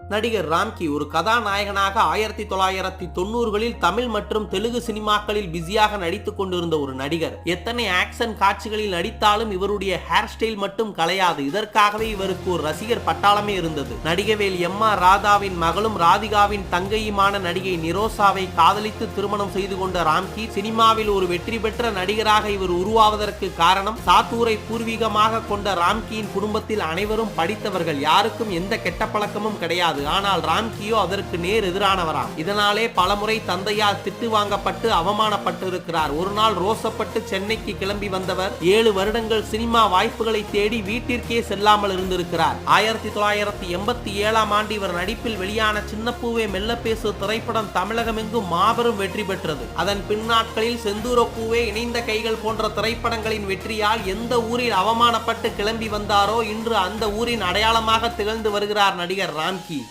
நடிகர் ராம்கி ஒரு கதாநாயகனாக ஆயிரத்தி தொள்ளாயிரத்தி தொண்ணூறுகளில் தமிழ் மற்றும் தெலுங்கு சினிமாக்களில் பிஸியாக நடித்துக் கொண்டிருந்த ஒரு நடிகர். எத்தனை ஆக்ஷன் காட்சிகளில் நடித்தாலும் இவருடைய ஹேர் ஸ்டைல் மட்டும் கலையாது. இதற்காகவே இவருக்கு ஒரு ரசிகர் பட்டாளமே இருந்தது. நடிகவேல் எம் ஆர் ராதாவின் மகளும் ராதிகாவின் தங்கையுமான நடிகை நிரோசாவை காதலித்து திருமணம் செய்து கொண்ட ராம்கி சினிமாவில் ஒரு வெற்றி பெற்ற நடிகராக இவர் உருவாவதற்கு காரணம் சாத்தூரை பூர்வீகமாக கொண்ட ராம்கியின் குடும்பத்தில் அனைவரும் படித்தவர்கள். யாருக்கும் எந்த கெட்ட பழக்கமும் கிடையாது. கிடையாது. ஆனால் ராம்கியோ அதற்கு நேர் எதிரானவராம். இதனாலே பலமுறை தந்தையால் திட்டு வாங்கப்பட்டு அவமானப்பட்டிருக்கிறார். ஒரு நாள் ரோசப்பட்டு சென்னைக்கு கிளம்பி வந்தவர் ஏழு வருடங்கள் சினிமா வாய்ப்புகளை தேடி வீட்டிற்கே செல்லாமல் இருந்திருக்கிறார். ஆயிரத்தி தொள்ளாயிரத்தி எண்பத்தி ஏழாம் ஆண்டு இவர் நடிப்பில் வெளியான சின்னப்பூவே மெல்ல பேசு திரைப்படம் தமிழகமெங்கும் மாபெரும் வெற்றி பெற்றது. அதன் பின்னாட்களில் செந்தூரப்பூவே இணைந்த கைகள் போன்ற திரைப்படங்களின் வெற்றியால் எந்த ஊரில் அவமானப்பட்டு கிளம்பி வந்தாரோ இன்று அந்த ஊரின் அடையாளமாக திகழ்ந்து வருகிறார் நடிகர் ராம்கி.